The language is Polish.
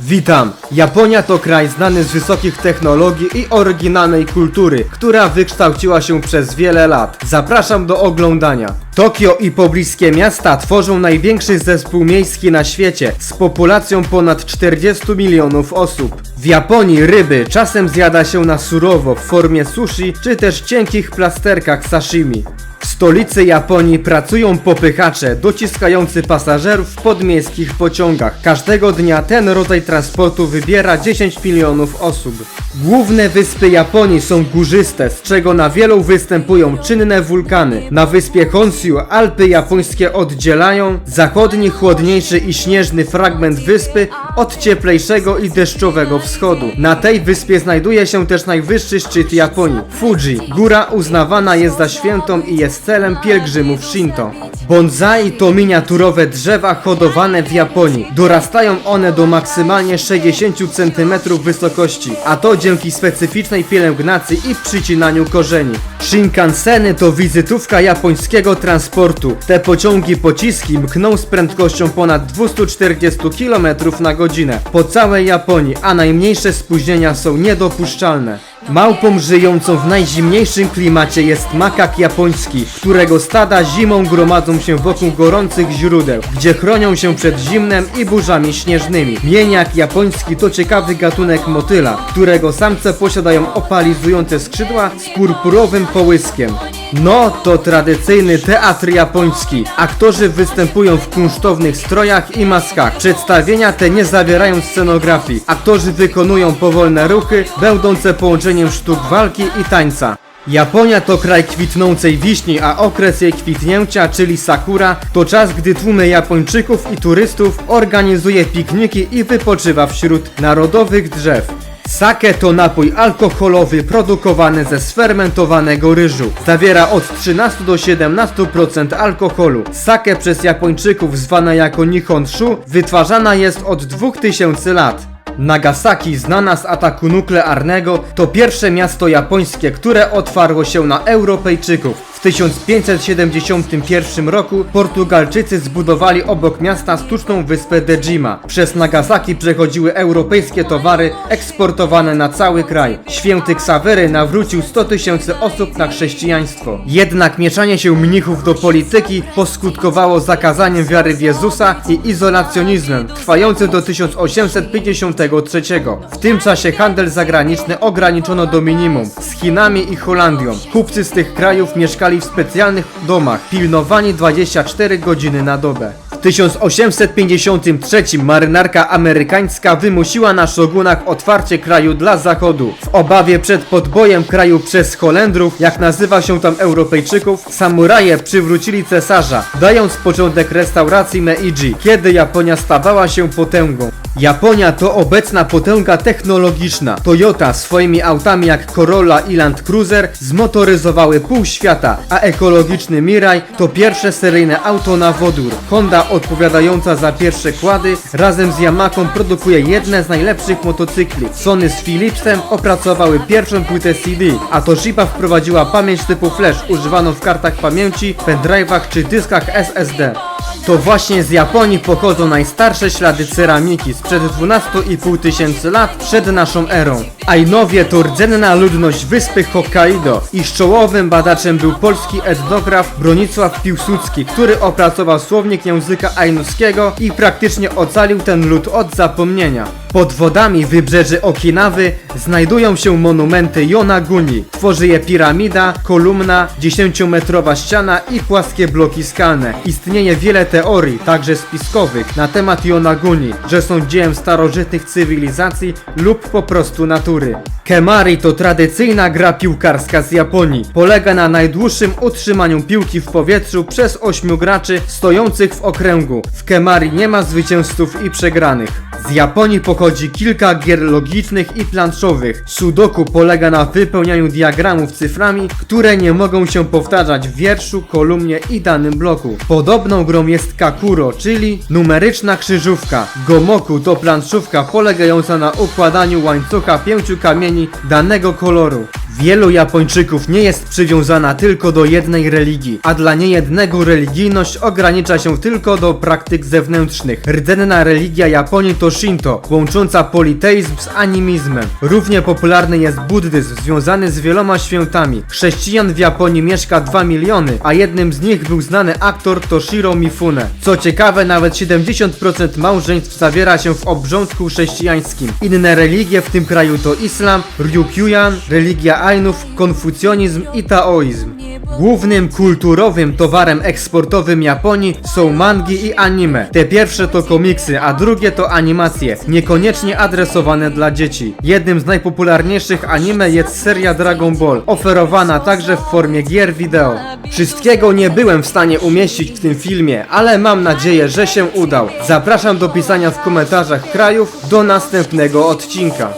Witam! Japonia to kraj znany z wysokich technologii i oryginalnej kultury, która wykształciła się przez wiele lat. Zapraszam do oglądania. Tokio i pobliskie miasta tworzą największy zespół miejski na świecie z populacją ponad 40 milionów osób. W Japonii ryby czasem zjada się na surowo w formie sushi czy też cienkich plasterkach sashimi. Stolicy Japonii pracują popychacze dociskający pasażerów w podmiejskich pociągach. Każdego dnia ten rodzaj transportu wybiera 10 milionów osób. Główne wyspy Japonii są górzyste, z czego na wielu występują czynne wulkany. Na wyspie Honshu Alpy japońskie oddzielają zachodni, chłodniejszy i śnieżny fragment wyspy od cieplejszego i deszczowego wschodu. Na tej wyspie znajduje się też najwyższy szczyt Japonii, Fuji. Góra uznawana jest za świętą i jest celem pielgrzymów Shinto. Bonsai to miniaturowe drzewa hodowane w Japonii. Dorastają one do maksymalnie 60 cm wysokości, a to dzięki specyficznej pielęgnacji i przycinaniu korzeni. Shinkanseny to wizytówka japońskiego transportu. Te pociągi pociski mkną z prędkością ponad 240 km na godzinę po całej Japonii, a najmniejsze spóźnienia są niedopuszczalne. Małpą żyjącą w najzimniejszym klimacie jest makak japoński, którego stada zimą gromadzą się wokół gorących źródeł, gdzie chronią się przed zimnem i burzami śnieżnymi. Mieniak japoński to ciekawy gatunek motyla, którego samce posiadają opalizujące skrzydła z purpurowym połyskiem. No, to tradycyjny teatr japoński. Aktorzy występują w kunsztownych strojach i maskach. Przedstawienia te nie zawierają scenografii. Aktorzy wykonują powolne ruchy, będące połączeniem sztuk walki i tańca. Japonia to kraj kwitnącej wiśni, a okres jej kwitnięcia, czyli sakura, to czas, gdy tłumy Japończyków i turystów organizuje pikniki i wypoczywa wśród narodowych drzew. Sake to napój alkoholowy produkowany ze sfermentowanego ryżu. Zawiera od 13 do 17% alkoholu. Sake przez Japończyków zwana jako Nihonshu wytwarzana jest od 2000 lat. Nagasaki, znana z ataku nuklearnego, to pierwsze miasto japońskie, które otwarło się na Europejczyków. W 1571 roku Portugalczycy zbudowali obok miasta sztuczną wyspę Dejima. Przez Nagasaki przechodziły europejskie towary eksportowane na cały kraj. Święty Ksawery nawrócił 100 tysięcy osób na chrześcijaństwo. Jednak mieszanie się mnichów do polityki poskutkowało zakazaniem wiary w Jezusa i izolacjonizmem, trwającym do 1853. W tym czasie handel zagraniczny ograniczono do minimum z Chinami i Holandią. Kupcy z tych krajów mieszkali w specjalnych domach, pilnowani 24 godziny na dobę. W 1853 marynarka amerykańska wymusiła na szogunach otwarcie kraju dla zachodu. W obawie przed podbojem kraju przez Holendrów, jak nazywa się tam Europejczyków, samuraje przywrócili cesarza, dając początek restauracji Meiji, kiedy Japonia stawała się potęgą. Japonia to obecna potęga technologiczna. Toyota swoimi autami jak Corolla i Land Cruiser zmotoryzowały pół świata, a ekologiczny Mirai to pierwsze seryjne auto na wodór. Honda odpowiadająca za pierwsze kłady razem z Yamaką produkuje jedne z najlepszych motocykli. Sony z Philipsem opracowały pierwszą płytę CD, a Toshiba wprowadziła pamięć typu flash używaną w kartach pamięci, pendrive'ach czy dyskach SSD. To właśnie z Japonii pochodzą najstarsze ślady ceramiki sprzed 12,5 tysięcy lat przed naszą erą. Ainowie to rdzenna ludność wyspy Hokkaido. Ich czołowym badaczem był polski etnograf Bronisław Piłsudski, który opracował słownik języka ainuskiego i praktycznie ocalił ten lud od zapomnienia. Pod wodami wybrzeży Okinawy znajdują się monumenty Yonaguni. Tworzy je piramida, kolumna, 10-metrowa ściana i płaskie bloki skalne. Istnieje wiele teorii, także spiskowych, na temat Yonaguni, że są dziełem starożytnych cywilizacji lub po prostu natury. Kemari to tradycyjna gra piłkarska z Japonii. Polega na najdłuższym utrzymaniu piłki w powietrzu przez 8 graczy stojących w okręgu. W Kemari nie ma zwycięzców i przegranych. Z Japonii pochodzi kilka gier logicznych i planszowych. Sudoku polega na wypełnianiu diagramów cyframi, które nie mogą się powtarzać w wierszu, kolumnie i danym bloku. Podobną grą jest Kakuro, czyli numeryczna krzyżówka. Gomoku to planszówka polegająca na układaniu łańcucha pięciu kamieni danego koloru. Wielu Japończyków nie jest przywiązana tylko do jednej religii, a dla niejednego religijność ogranicza się tylko do praktyk zewnętrznych. Rdzenna religia Japonii to Shinto, łącząca politeizm z animizmem. Równie popularny jest buddyzm, związany z wieloma świętami. Chrześcijan w Japonii mieszka 2 miliony, a jednym z nich był znany aktor Toshiro Mifune. Co ciekawe, nawet 70% małżeństw zawiera się w obrządku chrześcijańskim. Inne religie w tym kraju to islam, Ryukyuan, religia Ainów, konfucjonizm i taoizm. Głównym kulturowym towarem eksportowym Japonii są mangi i anime. Te pierwsze to komiksy, a drugie to animacje, niekoniecznie adresowane dla dzieci. Jednym z najpopularniejszych anime jest seria Dragon Ball, oferowana także w formie gier wideo. Wszystkiego nie byłem w stanie umieścić w tym filmie, ale mam nadzieję, że się udał. Zapraszam do pisania w komentarzach krajów do następnego odcinka.